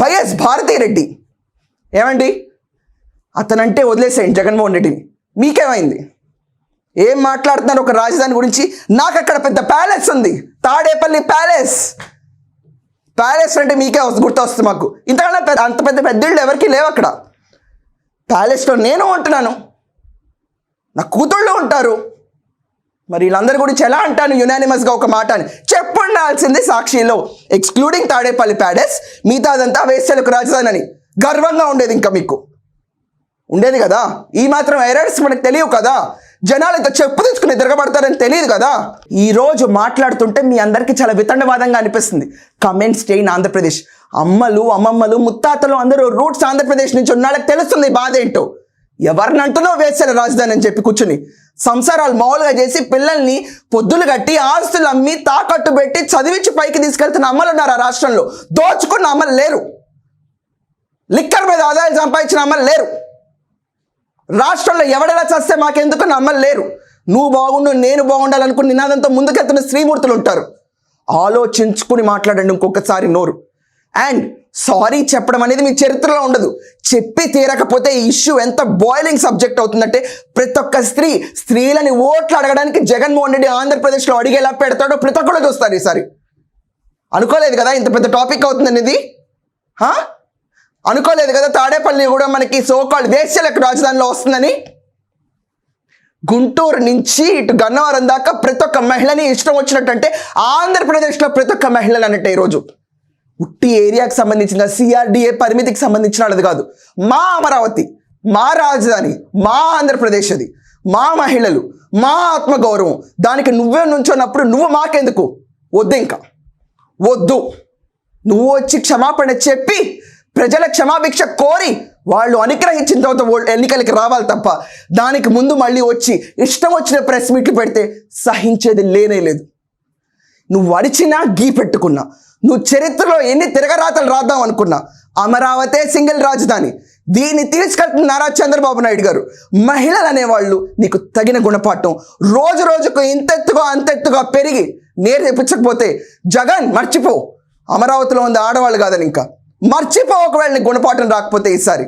YS Bharati Reddy. ఏమండి? అతనంటే వదిలేసేయండి జగన్మోహన్ రెడ్డిని. మీకేమైంది? ఏం మాట్లాడుతున్నారు ఒక రాజధాని గురించి? నాకు అక్కడ పెద్ద ప్యాలెస్ ఉంది. తాడేపల్లి ప్యాలెస్. ప్యాలెస్ అంటే మీకే వస్తు- గుర్తొస్తుంది మాకు. ఇంతకన్నా పెద్ద అంత పెద్ద పెద్దళ్ళు ఎవరికి లేవు అక్కడ ప్యాలెస్లో నేను ఉంటున్నాను. నా కూతుళ్ళు ఉంటారు. మరి వీళ్ళందరి గురించి ఎలా అంటాను? యునానిమస్గా ఒక మాట అని. చెప్పుండాల్సింది సాక్షిలో. ఎక్స్క్లూడింగ్ తాడేపల్లి ప్యాడెస్ మిగతా అదంతా వేశ్యలకు రాజధాని అని. గర్వంగా ఉండేది ఇంకా మీకు. ఉండేది కదా? ఈ మాత్రం ఎరర్స్ మనకు తెలియవు కదా? జనాలు ఇంత చెప్పు తీసుకుని తిరగబడతారని తెలియదు కదా? ఈరోజు మాట్లాడుతుంటే మీ అందరికీ చాలా వితండవాదంగా అనిపిస్తుంది. Comment stay in Andhra Pradesh. అమ్మలు అమ్మమ్మలు ముత్తాతలు అందరూ రూట్స్ ఆంధ్రప్రదేశ్ నుంచి ఉన్న వాళ్ళకి తెలుస్తుంది. బాధ ఏంటో? ఎవరిని అంటున్నావు వేసారు రాజధాని అని చెప్పి కూర్చుని? సంసారాలు మామూలుగా చేసి పిల్లల్ని పొద్దులు కట్టి ఆస్తులు అమ్మి తాకట్టు పెట్టి చదివించి పైకి తీసుకెళ్తున్న అమ్మలు ఉన్నారు ఆ రాష్ట్రంలో. దోచుకున్న అమ్మలు లేరు. లిక్కర్ మీద ఆదాయాలు సంపాదించిన అమ్మలు లేరు. రాష్ట్రంలో ఎవడెలా చస్తే మాకెందుకు నమ్మలు లేరు. నువ్వు బాగుండు నేను బాగుండాలనుకుని నినాదంతో ముందుకెళ్తున్న స్త్రీమూర్తులు ఉంటారు. ఆలోచించుకుని మాట్లాడండి ఇంకొకసారి నోరు. అండ్ సారీ చెప్పడం అనేది మీ చరిత్రలో ఉండదు. చెప్పి తీరకపోతే ఈ ఇష్యూ ఎంత బాయిలింగ్ సబ్జెక్ట్ అవుతుందంటే ప్రతి ఒక్క స్త్రీ స్త్రీలని ఓట్లు అడగడానికి జగన్మోహన్ రెడ్డి ఆంధ్రప్రదేశ్లో అడిగేలా పెడతాడో ప్రతి ఒక్కరు చూస్తారు ఈసారి. అనుకోలేదు కదా ఇంత పెద్ద టాపిక్ అవుతుందని ఇది అనుకోలేదు కదా తాడేపల్లి కూడా మనకి సోకాల్డ్ వేశ్యలకు రాజధానిలో వస్తుందని? గుంటూరు నుంచి ఇటు గన్నవరం దాకా ప్రతి ఒక్క మహిళని ఇష్టం వచ్చినట్టు అంటే ఆంధ్రప్రదేశ్లో ప్రతి ఒక్క మహిళలు అన్నట్టు ఈరోజు. ఉట్టి ఏరియాకి సంబంధించిన సిఆర్డిఏ పరిమితికి సంబంధించిన వాళ్ళది కాదు. మా అమరావతి మా రాజధాని మా ఆంధ్రప్రదేశ్ అది. మా మహిళలు మా ఆత్మగౌరవం. దానికి నువ్వే నుంచున్నప్పుడు నువ్వు మాకెందుకు? వద్దు ఇంకా. వద్దు. నువ్వు వచ్చి క్షమాపణ చెప్పి ప్రజల క్షమాభిక్ష కోరి వాళ్ళు అనుగ్రహించిన తర్వాత ఎన్నికలకి రావాలి తప్ప దానికి ముందు మళ్ళీ వచ్చి ఇష్టం వచ్చిన ప్రెస్ మీట్లు పెడితే సహించేది లేనే లేదు. నువ్వు అరిచినా గీ పెట్టుకున్నా. నువ్వు చరిత్రలో ఎన్ని తిరగరాతలు రాద్దాం అనుకున్నా. అమరావతే సింగిల్ రాజధాని. దీన్ని తీసుకెళ్తున్న నారా చంద్రబాబు నాయుడు గారు. మహిళలు అనేవాళ్ళు నీకు తగిన గుణపాఠం. రోజు రోజుకు ఇంతెత్తుగా అంతెత్తుగా పెరిగి నేరు తెప్పించకపోతే జగన్ మర్చిపో. అమరావతిలో ఉంది ఆడవాళ్ళు కాదని ఇంకా. మర్చిపో ఒకవేళ నీకు గుణపాఠం రాకపోతే ఈసారి.